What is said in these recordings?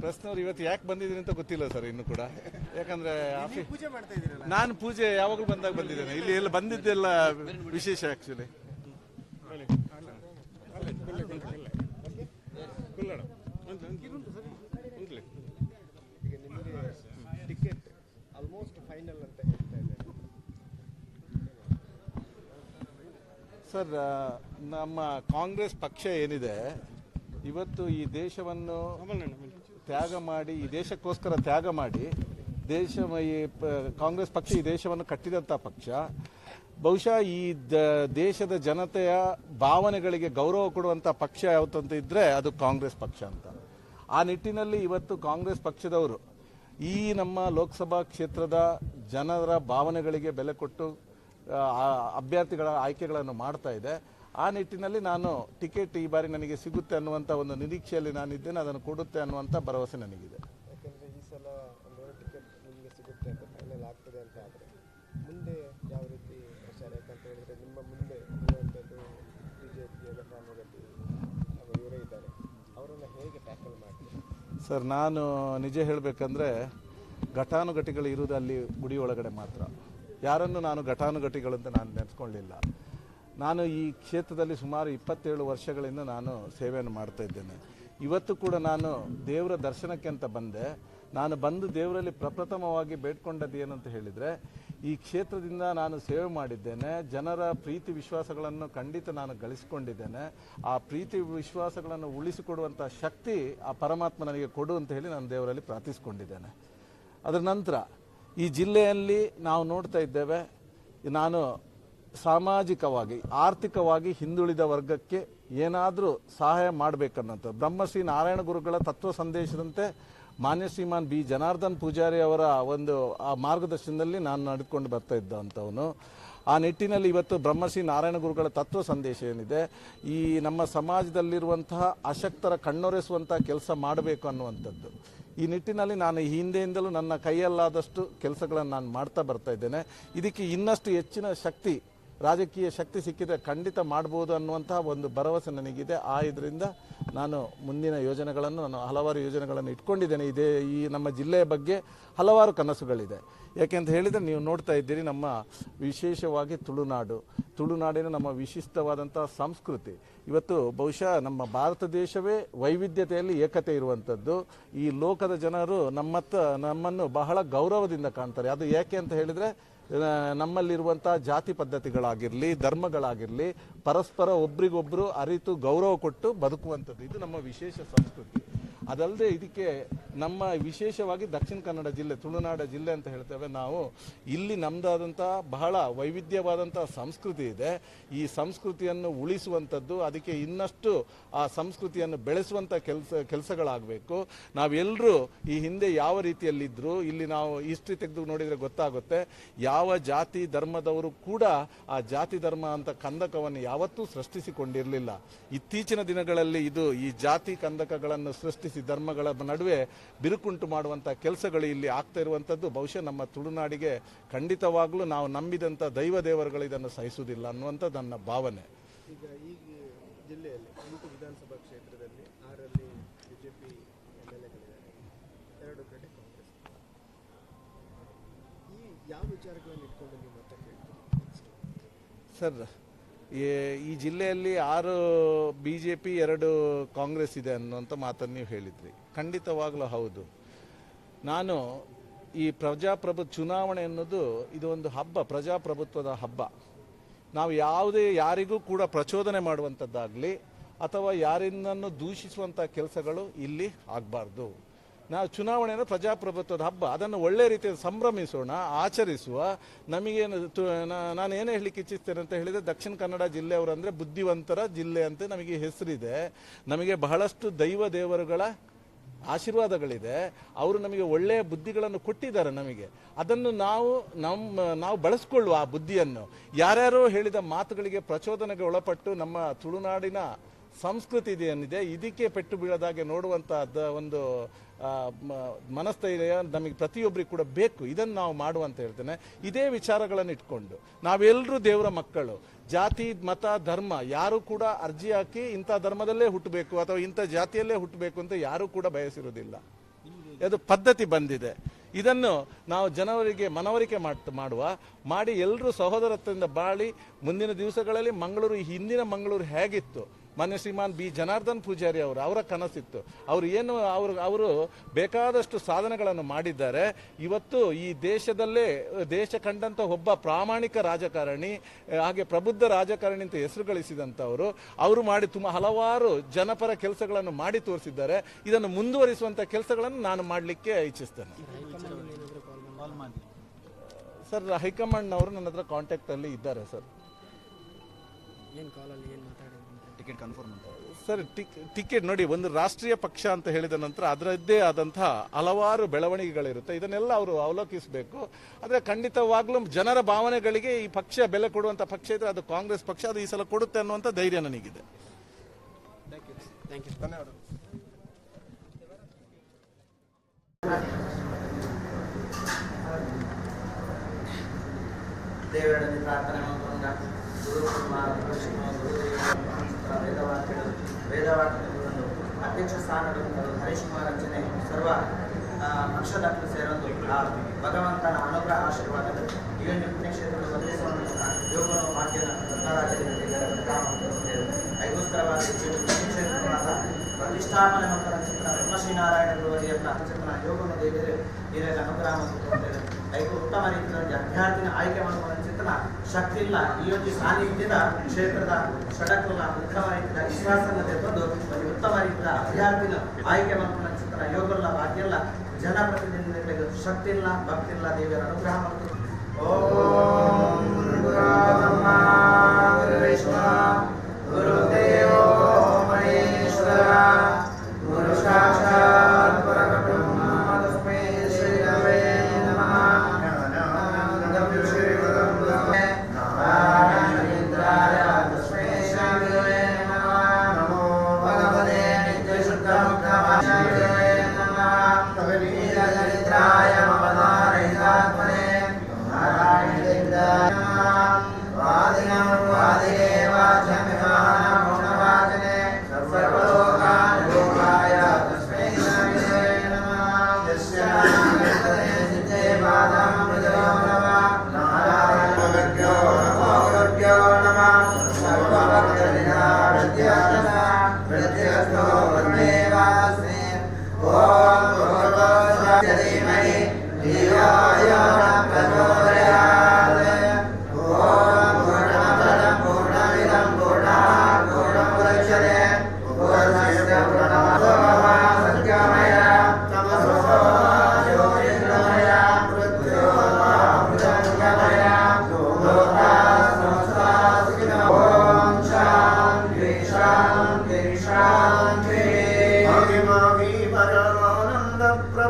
ಪ್ರಶ್ನವ್ರು ಇವತ್ತು ಯಾಕೆ ಬಂದಿದ್ದೀನಿ ಅಂತ ಗೊತ್ತಿಲ್ಲ ಸರ್ ಇನ್ನು ಕೂಡ ಯಾಕಂದ್ರೆ ಆಫೀಸ್ ಪೂಜೆ ಮಾಡ್ತಾ ಇದ್ದೀರಲ್ಲ ನಾನು ಪೂಜೆ ಯಾವಾಗಲೂ ಬಂದಾಗ ಬಂದಿದ್ದೇನೆ ಇಲ್ಲಿ ಎಲ್ಲ ಬಂದಿದ್ದೆಲ್ಲ ವಿಶೇಷ ಆಕ್ಚುಲಿ ಈಗ ನಿಮಗೆ ಟಿಕೆಟ್ ಆಲ್ಮೋಸ್ಟ್ ಫೈನಲ್ ಅಂತ ಹೇಳ್ತಾ ಇದ್ದಾರೆ ಸರ್ ನಮ್ಮ ಕಾಂಗ್ರೆಸ್ ಪಕ್ಷ ಏನಿದೆ, ಇವತ್ತು ಈ ದೇಶವನ್ನು ತ್ಯಾಗ ಮಾಡಿ, ಈ ದೇಶಕ್ಕೋಸ್ಕರ ತ್ಯಾಗ ಮಾಡಿ ದೇಶ ಈ ಕಾಂಗ್ರೆಸ್ ಪಕ್ಷ ಈ ದೇಶವನ್ನು ಕಟ್ಟಿದಂಥ ಪಕ್ಷ, ಬಹುಶಃ ಈ ದೇಶದ ಜನತೆಯ ಭಾವನೆಗಳಿಗೆ ಗೌರವ ಕೊಡುವಂಥ ಪಕ್ಷ ಯಾವತ್ತು ಅಂತ ಇದ್ದರೆ ಅದು ಕಾಂಗ್ರೆಸ್ ಪಕ್ಷ ಅಂತ. ಆ ನಿಟ್ಟಿನಲ್ಲಿ ಇವತ್ತು ಕಾಂಗ್ರೆಸ್ ಪಕ್ಷದವರು ಈ ನಮ್ಮ ಲೋಕಸಭಾ ಕ್ಷೇತ್ರದ ಜನರ ಭಾವನೆಗಳಿಗೆ ಬೆಲೆ ಕೊಟ್ಟು ಅಭ್ಯರ್ಥಿಗಳ ಆಯ್ಕೆಗಳನ್ನು ಮಾಡ್ತಾ ಇದೆ. ಆ ನಿಟ್ಟಿನಲ್ಲಿ ನಾನು ಟಿಕೆಟ್ ಈ ಬಾರಿ ನನಗೆ ಸಿಗುತ್ತೆ ಅನ್ನುವಂಥ ಒಂದು ನಿರೀಕ್ಷೆಯಲ್ಲಿ ನಾನಿದ್ದೇನೆ ಅದನ್ನು ಕೊಡುತ್ತೆ ಅನ್ನುವಂಥ ಭರವಸೆ ನನಗಿದೆ. ಯಾಕೆಂದರೆ ಈ ಸಲ ಟಿಕೆಟ್ ನಿಮಗೆ ಸಿಗುತ್ತೆ ಅಂತ ಫೈನಲ್ ಆಗ್ತದೆ ಅಂತ ಆದರೆ ಮುಂದೆ ಯಾವ ರೀತಿ ಪ್ರಚಾರ ಯಾಕಂತ ಹೇಳಿದ್ರೆ ನಿಮ್ಮ ಮುಂದೆ ಇರುವಂಥದ್ದು ಬಿ ಜೆ ಪಿ ಹಾಗೂ ಇವರೇ ಇದ್ದಾರೆ. ಅವರನ್ನು ಹೇಗೆ ಟ್ಯಾಕಲ್ ಮಾಡ್ತೀರಿ? ಸರ್ ನಾನು ನಿಜ ಹೇಳಬೇಕಂದ್ರೆ ಘಟಾನುಘಟಿಗಳು ಇರುವುದು ಅಲ್ಲಿ ಗುಡಿ ಒಳಗಡೆ ಮಾತ್ರ. ಯಾರನ್ನು ನಾನು ಘಟಾನುಘಟಿಗಳು ಅಂತ ನಾನು ನೆನೆಸ್ಕೊಳ್ಳಿಲ್ಲ. ನಾನು ಈ ಕ್ಷೇತ್ರದಲ್ಲಿ ಸುಮಾರು ಇಪ್ಪತ್ತೇಳು ವರ್ಷಗಳಿಂದ ನಾನು ಸೇವೆಯನ್ನು ಮಾಡ್ತಾ ಇದ್ದೇನೆ. ಇವತ್ತು ಕೂಡ ನಾನು ದೇವರ ದರ್ಶನಕ್ಕೆ ಅಂತ ಬಂದೆ. ನಾನು ಬಂದು ದೇವರಲ್ಲಿ ಪ್ರಪ್ರಥಮವಾಗಿ ಬೇಡ್ಕೊಂಡದ್ದು ಏನಂತ ಹೇಳಿದರೆ, ಈ ಕ್ಷೇತ್ರದಿಂದ ನಾನು ಸೇವೆ ಮಾಡಿದ್ದೇನೆ. ಜನರ ಪ್ರೀತಿ ವಿಶ್ವಾಸಗಳನ್ನು ಖಂಡಿತ ನಾನು ಗಳಿಸಿಕೊಂಡಿದ್ದೇನೆ. ಆ ಪ್ರೀತಿ ವಿಶ್ವಾಸಗಳನ್ನು ಉಳಿಸಿಕೊಡುವಂಥ ಶಕ್ತಿ ಆ ಪರಮಾತ್ಮ ನನಗೆ ಕೊಡು ಅಂತ ಹೇಳಿ ನಾನು ದೇವರಲ್ಲಿ ಪ್ರಾರ್ಥಿಸಿಕೊಂಡಿದ್ದೇನೆ. ಅದರ ನಂತರ ಈ ಜಿಲ್ಲೆಯಲ್ಲಿ ನಾವು ನೋಡ್ತಾ ಇದ್ದೇವೆ, ನಾನು ಸಾಮಾಜಿಕವಾಗಿ, ಆರ್ಥಿಕವಾಗಿ ಹಿಂದುಳಿದ ವರ್ಗಕ್ಕೆ ಏನಾದರೂ ಸಹಾಯ ಮಾಡಬೇಕನ್ನಂಥ ಬ್ರಹ್ಮಶ್ರೀ ನಾರಾಯಣ ಗುರುಗಳ ತತ್ವ ಸಂದೇಶದಂತೆ ಮಾನ್ಯ ಶ್ರೀಮಾನ್ ಬಿ. ಜನಾರ್ದನ್ ಪೂಜಾರಿ ಅವರ ಒಂದು, ಆ ಮಾರ್ಗದರ್ಶನದಲ್ಲಿ ನಾನು ನಡೆದುಕೊಂಡು ಬರ್ತಾ ಇದ್ದಂಥವನು ಆ ನಿಟ್ಟಿನಲ್ಲಿ ಇವತ್ತು ಬ್ರಹ್ಮಶ್ರೀ ನಾರಾಯಣ ಗುರುಗಳ ತತ್ವ ಸಂದೇಶ ಏನಿದೆ, ಈ ನಮ್ಮ ಸಮಾಜದಲ್ಲಿರುವಂತಹ ಅಶಕ್ತರ ಕಣ್ಣೊರೆಸುವಂಥ ಕೆಲಸ ಮಾಡಬೇಕು ಅನ್ನುವಂಥದ್ದು. ಈ ನಿಟ್ಟಿನಲ್ಲಿ ನಾನು ಈ ಹಿಂದೆಯಿಂದಲೂ ನನ್ನ ಕೈಯಲ್ಲಾದಷ್ಟು ಕೆಲಸಗಳನ್ನು ನಾನು ಮಾಡ್ತಾ ಬರ್ತಾ ಇದ್ದೇನೆ. ಇದಕ್ಕೆ ಇನ್ನಷ್ಟು ಹೆಚ್ಚಿನ ಶಕ್ತಿ ರಾಜಕೀಯ ಶಕ್ತಿ ಸಿಕ್ಕಿದ್ರೆ ಖಂಡಿತ ಮಾಡ್ಬೋದು ಅನ್ನುವಂತಹ ಒಂದು ಭರವಸೆ ನನಗಿದೆ. ಆ ಇದರಿಂದ ನಾನು ಮುಂದಿನ ಯೋಜನೆಗಳನ್ನು, ನಾನು ಹಲವಾರು ಯೋಜನೆಗಳನ್ನು ಇಟ್ಕೊಂಡಿದ್ದೇನೆ. ಇದೇ ಈ ನಮ್ಮ ಜಿಲ್ಲೆಯ ಬಗ್ಗೆ ಹಲವಾರು ಕನಸುಗಳಿದೆ. ಯಾಕೆಂತ ಹೇಳಿದರೆ, ನೀವು ನೋಡ್ತಾ ಇದ್ದೀರಿ ನಮ್ಮ ವಿಶೇಷವಾಗಿ ತುಳುನಾಡು. ತುಳುನಾಡಿನ ನಮ್ಮ ವಿಶಿಷ್ಟವಾದಂಥ ಸಂಸ್ಕೃತಿ. ಇವತ್ತು ಬಹುಶಃ ನಮ್ಮ ಭಾರತ ದೇಶವೇ ವೈವಿಧ್ಯತೆಯಲ್ಲಿ ಏಕತೆ ಇರುವಂಥದ್ದು. ಈ ಲೋಕದ ಜನರು ನಮ್ಮತ್ತ ನಮ್ಮನ್ನು ಬಹಳ ಗೌರವದಿಂದ ಕಾಣ್ತಾರೆ. ಅದು ಯಾಕೆ ಅಂತ ಹೇಳಿದರೆ ನಮ್ಮಲ್ಲಿರುವಂಥ ಜಾತಿ ಪದ್ಧತಿಗಳಾಗಿರಲಿ, ಧರ್ಮಗಳಾಗಿರಲಿ, ಪರಸ್ಪರ ಒಬ್ರಿಗೊಬ್ರು ಅರಿತು ಗೌರವ ಕೊಟ್ಟು ಬದುಕುವಂಥದ್ದು. ಇದು ನಮ್ಮ ವಿಶೇಷ ಸಂಸ್ಕೃತಿ. ಅದಲ್ಲದೆ ಇದಕ್ಕೆ ನಮ್ಮ ವಿಶೇಷವಾಗಿ ದಕ್ಷಿಣ ಕನ್ನಡ ಜಿಲ್ಲೆ, ತುಳುನಾಡ ಜಿಲ್ಲೆ ಅಂತ ಹೇಳ್ತೇವೆ ನಾವು, ಇಲ್ಲಿ ನಮ್ಮದಾದಂಥ ಬಹಳ ವೈವಿಧ್ಯವಾದಂಥ ಸಂಸ್ಕೃತಿ ಇದೆ. ಈ ಸಂಸ್ಕೃತಿಯನ್ನು ಉಳಿಸುವಂಥದ್ದು, ಅದಕ್ಕೆ ಇನ್ನಷ್ಟು ಆ ಸಂಸ್ಕೃತಿಯನ್ನು ಬೆಳೆಸುವಂಥ ಕೆಲಸ, ಕೆಲಸಗಳಾಗಬೇಕು. ನಾವೆಲ್ಲರೂ ಈ ಹಿಂದೆ ಯಾವ ರೀತಿಯಲ್ಲಿದ್ದರು ಇಲ್ಲಿ ನಾವು ಹಿಸ್ಟ್ರಿ ತೆಗೆದು ನೋಡಿದರೆ ಗೊತ್ತಾಗುತ್ತೆ, ಯಾವ ಜಾತಿ ಧರ್ಮದವರು ಕೂಡ ಆ ಜಾತಿ ಧರ್ಮ ಅಂತ ಕಂದಕವನ್ನು ಯಾವತ್ತೂ ಸೃಷ್ಟಿಸಿಕೊಂಡಿರಲಿಲ್ಲ. ಇತ್ತೀಚಿನ ದಿನಗಳಲ್ಲಿ ಇದು ಈ ಜಾತಿ ಕಂದಕಗಳನ್ನು ಸೃಷ್ಟಿಸಿ ಧರ್ಮಗಳ ನಡುವೆ ಬಿರುಕುಂಟು ಮಾಡುವಂಥ ಕೆಲಸಗಳು ಇಲ್ಲಿ ಆಗ್ತಾ ಇರುವಂಥದ್ದು ಬಹುಶಃ ನಮ್ಮ ತುಳುನಾಡಿಗೆ ಖಂಡಿತವಾಗಲೂ ನಾವು ನಂಬಿದಂಥ ದೈವ ದೇವರುಗಳು ಇದನ್ನು ಸಹಿಸುವುದಿಲ್ಲ ಅನ್ನುವಂಥದ್ದು ನನ್ನ ಭಾವನೆ. ಈಗ ಈ ಜಿಲ್ಲೆಯಲ್ಲಿ ಎಂಟು ವಿಧಾನಸಭಾ ಕ್ಷೇತ್ರದಲ್ಲಿ ಆರಲ್ಲಿ ಬಿಜೆಪಿ ಎರಡು ಕಡೆ ಕಾಂಗ್ರೆಸ್. ಈ ಯಾವ ವಿಚಾರಗಳನ್ನು ಇಟ್ಕೊಂಡು ನೀವು ಮತ ಕೇಳ್ತೀರಿ ಸರ್ ಈ- ಜಿಲ್ಲೆಯಲ್ಲಿ ಆರು ಬಿ ಜೆ ಪಿ ಎರಡು ಕಾಂಗ್ರೆಸ್ ಇದೆ ಅನ್ನುವಂಥ ಮಾತನ್ನು ನೀವು ಹೇಳಿದ್ರಿ. ಖಂಡಿತವಾಗಲೂ ಹೌದು. ನಾನು ಈ ಪ್ರಜಾಪ್ರಭು ಚುನಾವಣೆ ಅನ್ನೋದು ಇದು ಒಂದು ಹಬ್ಬ, ಪ್ರಜಾಪ್ರಭುತ್ವದ ಹಬ್ಬ. ನಾವು ಯಾವುದೇ ಯಾರಿಗೂ ಕೂಡ ಪ್ರಚೋದನೆ ಮಾಡುವಂಥದ್ದಾಗಲಿ ಅಥವಾ ಯಾರಿಂದನ್ನು ದೂಷಿಸುವಂಥ ಕೆಲಸಗಳು ಇಲ್ಲಿ ಆಗಬಾರ್ದು. ನಾವು ಚುನಾವಣೆಯನ್ನು ಪ್ರಜಾಪ್ರಭುತ್ವದ ಹಬ್ಬ. ಅದನ್ನು ಒಳ್ಳೆ ರೀತಿಯಲ್ಲಿ ಸಂಭ್ರಮಿಸೋಣ, ಆಚರಿಸುವ. ನಮಗೇನು ನಾನು ಏನು ಹೇಳಲಿಕ್ಕೆ ಇಚ್ಛಿಸ್ತೇನೆ ಅಂತ ಹೇಳಿದರೆ ದಕ್ಷಿಣ ಕನ್ನಡ ಜಿಲ್ಲೆಯವರು ಅಂದರೆ ಬುದ್ಧಿವಂತರ ಜಿಲ್ಲೆ ಅಂತ ನಮಗೆ ಹೆಸರಿದೆ. ನಮಗೆ ಬಹಳಷ್ಟು ದೈವ ದೇವರುಗಳ ಆಶೀರ್ವಾದಗಳಿದೆ. ಅವರು ನಮಗೆ ಒಳ್ಳೆಯ ಬುದ್ಧಿಗಳನ್ನು ಕೊಟ್ಟಿದ್ದಾರೆ ನಮಗೆ. ಅದನ್ನು ನಾವು, ನಮ್ಮ, ನಾವು ಬಳಸ್ಕೊಳ್ಳುವ ಆ ಬುದ್ಧಿಯನ್ನು. ಯಾರ್ಯಾರೋ ಹೇಳಿದ ಮಾತುಗಳಿಗೆ ಪ್ರಚೋದನೆಗೆ ಒಳಪಟ್ಟು ನಮ್ಮ ತುಳುನಾಡಿನ ಸಂಸ್ಕೃತಿ ಏನಿದೆ ಇದಕ್ಕೆ ಪೆಟ್ಟು ಬೀಳದಾಗೆ ನೋಡುವಂತಹ ಒಂದು ಮನಸ್ಥೈರ್ಯ ನಮಗೆ ಪ್ರತಿಯೊಬ್ಬರಿಗೆ ಕೂಡ ಬೇಕು. ಇದನ್ನು ನಾವು ಮಾಡುವಂತ ಹೇಳ್ತೇನೆ. ಇದೇ ವಿಚಾರಗಳನ್ನು ಇಟ್ಕೊಂಡು ನಾವೆಲ್ಲರೂ ದೇವರ ಮಕ್ಕಳು, ಜಾತಿ, ಮತ, ಧರ್ಮ, ಯಾರು ಕೂಡ ಅರ್ಜಿ ಹಾಕಿ ಇಂಥ ಧರ್ಮದಲ್ಲೇ ಹುಟ್ಟಬೇಕು ಅಥವಾ ಇಂಥ ಜಾತಿಯಲ್ಲೇ ಹುಟ್ಟಬೇಕು ಅಂತ ಯಾರೂ ಕೂಡ ಬಯಸಿರುವುದಿಲ್ಲ. ಅದು ಪದ್ಧತಿ ಬಂದಿದೆ. ಇದನ್ನು ನಾವು ಜನವರಿಗೆ ಮನವರಿಕೆ ಮಾಡ್, ಮಾಡುವ, ಮಾಡಿ ಎಲ್ಲರೂ ಸಹೋದರತ್ವದಿಂದ ಬಾಳಿ ಮುಂದಿನ ದಿವಸಗಳಲ್ಲಿ ಮಂಗಳೂರು, ಹಿಂದಿನ ಮಂಗಳೂರು ಹೇಗಿತ್ತು ಮಾನ್ಯ ಬಿ. ಜನಾರ್ದನ್ ಪೂಜಾರಿ ಅವರು, ಅವರ ಕನಸಿತ್ತು. ಅವರು ಏನು, ಅವರು ಅವರು ಬೇಕಾದಷ್ಟು ಸಾಧನೆಗಳನ್ನು ಮಾಡಿದ್ದಾರೆ. ಇವತ್ತು ಈ ದೇಶದಲ್ಲೇ, ದೇಶ ಕಂಡಂಥ ಒಬ್ಬ ಪ್ರಾಮಾಣಿಕ ರಾಜಕಾರಣಿ, ಹಾಗೆ ಪ್ರಬುದ್ಧ ರಾಜಕಾರಣಿ ಅಂತ ಹೆಸರು ಗಳಿಸಿದಂಥವರು, ಅವರು ಮಾಡಿ ತುಂಬ ಹಲವಾರು ಜನಪರ ಕೆಲಸಗಳನ್ನು ಮಾಡಿ ತೋರಿಸಿದ್ದಾರೆ. ಇದನ್ನು ಮುಂದುವರಿಸುವಂಥ ಕೆಲಸಗಳನ್ನು ನಾನು ಮಾಡಲಿಕ್ಕೆ ಇಚ್ಛಿಸ್ತೇನೆ. ಸರ್, ಹೈಕಮಾಂಡ್ನವರು ನನ್ನ ಹತ್ರ ಕಾಂಟ್ಯಾಕ್ಟಲ್ಲಿ ಇದ್ದಾರೆ, ಸರ್. ಏನು ಕಾಲಲ್ಲಿ ಏನು ಮಾತಾಡೋದು ಟಿಕೆಟ್ ಕನ್ಫರ್ಮ್ ಅಂತ ಸರ್ ಟಿಕೆಟ್ ನೋಡಿ ಒಂದು ರಾಷ್ಟ್ರೀಯ ಪಕ್ಷ ಅಂತ ಹೇಳಿದ ನಂತರ ಅದರದ್ದೇ ಆದಂತಹ ಹಲವಾರು ಬೆಳವಣಿಗೆಗಳಿರುತ್ತೆ. ಇದನ್ನೆಲ್ಲ ಅವರು ಅವಲೋಕಿಸಬೇಕು. ಆದರೆ ಖಂಡಿತವಾಗ್ಲೂ ಜನರ ಭಾವನೆಗಳಿಗೆ ಈ ಪಕ್ಷ ಬೆಲೆ ಕೊಡುವಂಥ ಪಕ್ಷ ಇದ್ರೆ ಅದು ಕಾಂಗ್ರೆಸ್ ಪಕ್ಷ ಅದು ಈ ಸಲ ಕೊಡುತ್ತೆ ಅನ್ನುವಂಥ ಧೈರ್ಯ ನನಗಿದೆ. ಥ್ಯಾಂಕ್ ಯು ಧನ್ಯವಾದ ದೇವರಲ್ಲಿ ಪ್ರಾರ್ಥನೆ ಮಾಡಿಕೊಂಡ ಗುರು ಕುಮಾರ ಕೃಷ್ಣ ಗುರು ವೇದವಾಕ್ಯಗಳು ವೇದವಾಕ್ಯಗಳನ್ನು ಅಧ್ಯಕ್ಷ ಸ್ಥಾನಗಳನ್ನು ಹರೀಶ್ ಕುಮಾರ್ ರಚನೆ ಸರ್ವ ಆ, ಪಕ್ಷದಕ್ಕೂ ಸೇರೊಂದು ಆ ಭಗವಂತನ ಅನುಗ್ರಹ ಆಶೀರ್ವಾದಗಳು ಈ ಒಂದು ಪುಣ್ಯಕ್ಷೇತ್ರದ ಬಂಧಿಸುವಂತಹ ಯೋಗನ ಭಾಗ್ಯನ ಐಗೋಸ್ಕರವಾದ ಪುಣ್ಯಕ್ಷೇತ್ರವಾದ ಪ್ರತಿಷ್ಠಾಪನೆ ಮತ್ತು ಚಿತ್ರ ಬ್ರಹ್ಮಶ್ರೀನಾರಾಯಣ ಗುರುವರಿಯನ್ನ ಚಿತ್ರ ಯೋಗನ ದೇವಿದರೆ ಹಿರಿಯರ ಅನುಗ್ರಹ ಮತ್ತು ಐದು ಉತ್ತಮ ರೀತಿಯಲ್ಲಿ ಅಭ್ಯರ್ಥಿನ ಆಯ್ಕೆ ಮಾಡುವ ಶಕ್ತಿ ಇಲ್ಲ ಈ ಒಂದು ಸಾನ್ನಿಧ್ಯದ ಕ್ಷೇತ್ರದ ಸಡಕಲ್ಲ ಉತ್ತಮವಾದ ರೀತಿಯ ತಂದು ಒಂದು ಉತ್ತಮ ಆಯ್ಕೆ ಮಾಡುವ ಚಿತ್ರ ಯೋಗಲ್ಲ ಭಾಗ್ಯಲ್ಲ. ಜನಪ್ರತಿನಿಧಿಗಳಿಗೆ ಶಕ್ತಿ ಇಲ್ಲ ಭಕ್ತಿ ಇಲ್ಲ ದೇವರ ಅನುಗ್ರಹ ಮತ್ತು ಓಂ ಗುರು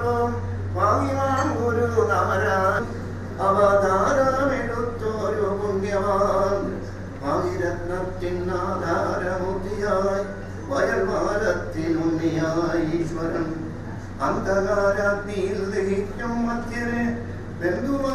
ഭാഗ്യവും ഭാഗ്യവാൻ ഗുരു നവരാൻ അവതാരമെടുത്തൊരു പുണ്യവാൻ. ഭാഗിരത്നത്തിനാധാരമുദ്ധിയായി വയൽവാലത്തിനുണ്ണിയായി ഈശ്വരൻ. അന്ധകാരാഗ്നിയിൽ ദഹിക്കും മധ്യരെ ബന്ധുവാ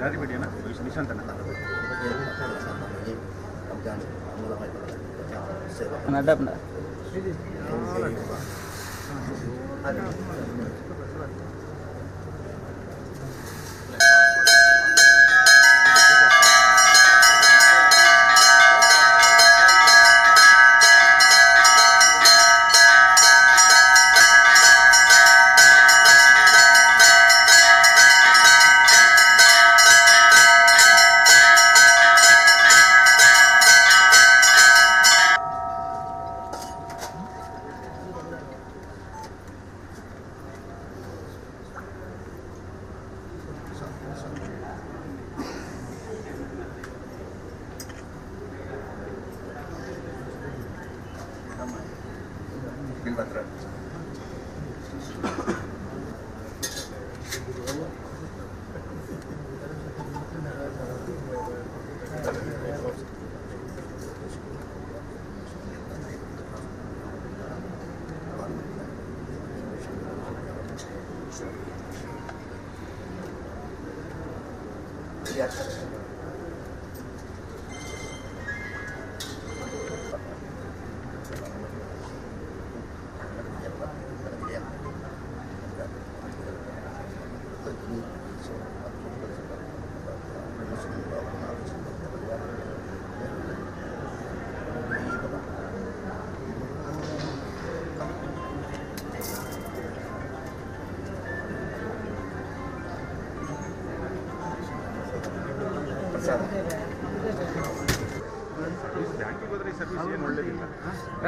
ದಾರಿ ಬಿಡಿಯಣ್ಣ ನಿಶಾಂತ್ ಅಣ್ಣ ಿ bill Yes.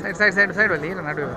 Side side side side ಬಲ್ಲಿ ನಡುವೆ